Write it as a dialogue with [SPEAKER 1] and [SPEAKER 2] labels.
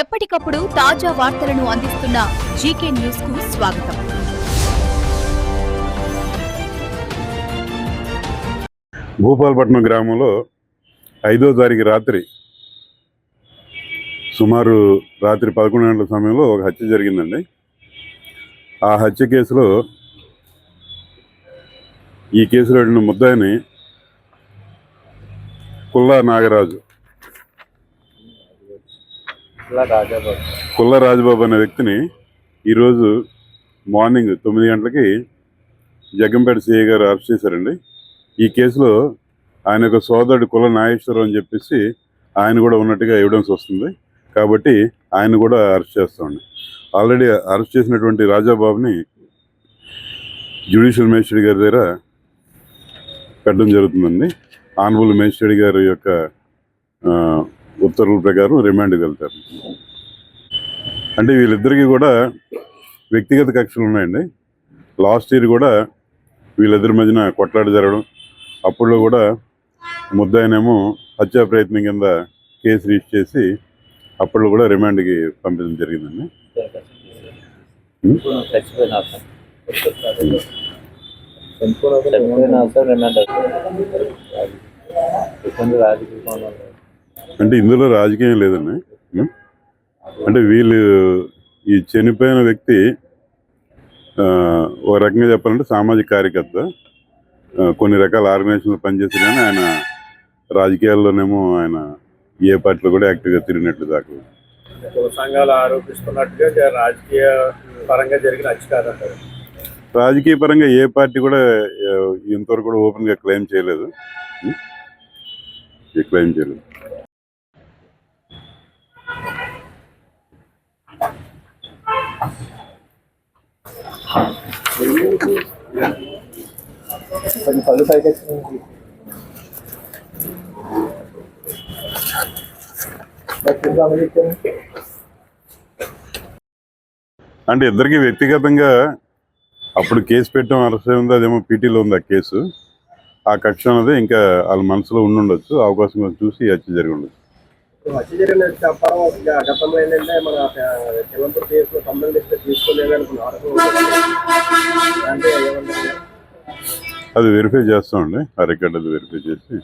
[SPEAKER 1] ఎప్పటికప్పుడు తాజా వార్తలను అందిస్తున్న జీకే న్యూస్కు స్వాగతం.
[SPEAKER 2] భూపాలపట్నం గ్రామంలో ఐదో తారీఖు రాత్రి సుమారు రాత్రి పదకొండు గంటల సమయంలో ఒక హత్య జరిగిందండి. ఆ హత్య కేసులో ఈ కేసులో ఉన్న ముద్దాయిని కుల్లా నాగరాజు కుల్ల రాజబాబు. అనే వ్యక్తిని ఈరోజు మార్నింగ్ తొమ్మిది గంటలకి జగ్గంపేట సిఐ గారు అరెస్ట్ చేశారండి. ఈ కేసులో ఆయన యొక్క సోదరుడు కుల నాగేశ్వరం అని చెప్పేసి ఆయన కూడా ఉన్నట్టుగా ఎవిడెన్స్ వస్తుంది. కాబట్టి ఆయన కూడా అరెస్ట్ చేస్తామండి. ఆల్రెడీ అరెస్ట్ చేసినటువంటి రాజాబాబుని జ్యుడిషియల్ మేజిస్ట్రేట్ గారి దగ్గర పెట్టడం జరుగుతుందండి. ఆనరబుల్ మేజిస్ట్రేట్ గారి యొక్క ఉత్తర్వుల ప్రకారం రిమాండ్కి వెళ్తారు. అంటే వీళ్ళిద్దరికీ కూడా వ్యక్తిగత కక్షలు ఉన్నాయండి. లాస్ట్ ఇయర్ కూడా వీళ్ళిద్దరి మధ్యన కొట్లాట జరగడం అప్పుడు కూడా ముద్దాయనేమో హత్యా ప్రయత్నం కింద కేసు రిజిస్టర్ చేసి అప్పుడు కూడా రిమాండ్కి పంపించడం జరిగిందండి.
[SPEAKER 3] రాజకీయ.
[SPEAKER 2] అంటే ఇందులో రాజకీయం లేదండి. ఉం? అంటే వీళ్ళు ఈ చనిపోయిన వ్యక్తి ఓ రకంగా చెప్పాలంటే సామాజిక కార్యకర్త. కొన్ని రకాల ఆర్గనైజేషన్లు పనిచేసి కానీ ఆయన రాజకీయాల్లోనేమో ఆయన ఏ పార్టీలో కూడా యాక్టివ్గా తిరిగినట్లు
[SPEAKER 4] కుల సంఘాలు ఆరోపిస్తున్నట్టుగా రాజకీయ పరంగా జరిగిన
[SPEAKER 2] రాజకీయ పరంగా ఏ పార్టీ కూడా ఇంతవరకు కూడా ఓపెన్గా క్లెయిమ్ చేయలేదు? ఏ క్లెయిమ్ చేయలేదు.
[SPEAKER 3] కొన్ని పళ్ళు పైకి వచ్చింది
[SPEAKER 2] అంటే ఇద్దరికి వ్యక్తిగతంగా అప్పుడు కేసు పెట్టడం అరెస్ట్ ఉంది? అదేమో పీటీలో ఉంది ఆ కేసు. ఆ కక్ష అనేది ఇంకా వాళ్ళ మనసులో ఉండుండొచ్చు. అవకాశం చూసి ఈ హత్య జరిగి ఉండొచ్చు
[SPEAKER 4] హత్య జరిగిన చెప్పడం గ- గతంలో ఏంటంటే మన చిలంపూర్ కేసులో సంబంధించి తీసుకోలేదు అనుకున్న అంటే
[SPEAKER 2] అది వెరిఫై చేస్తామండి. ఆ రికార్డ్ అది వెరిఫై చేసి.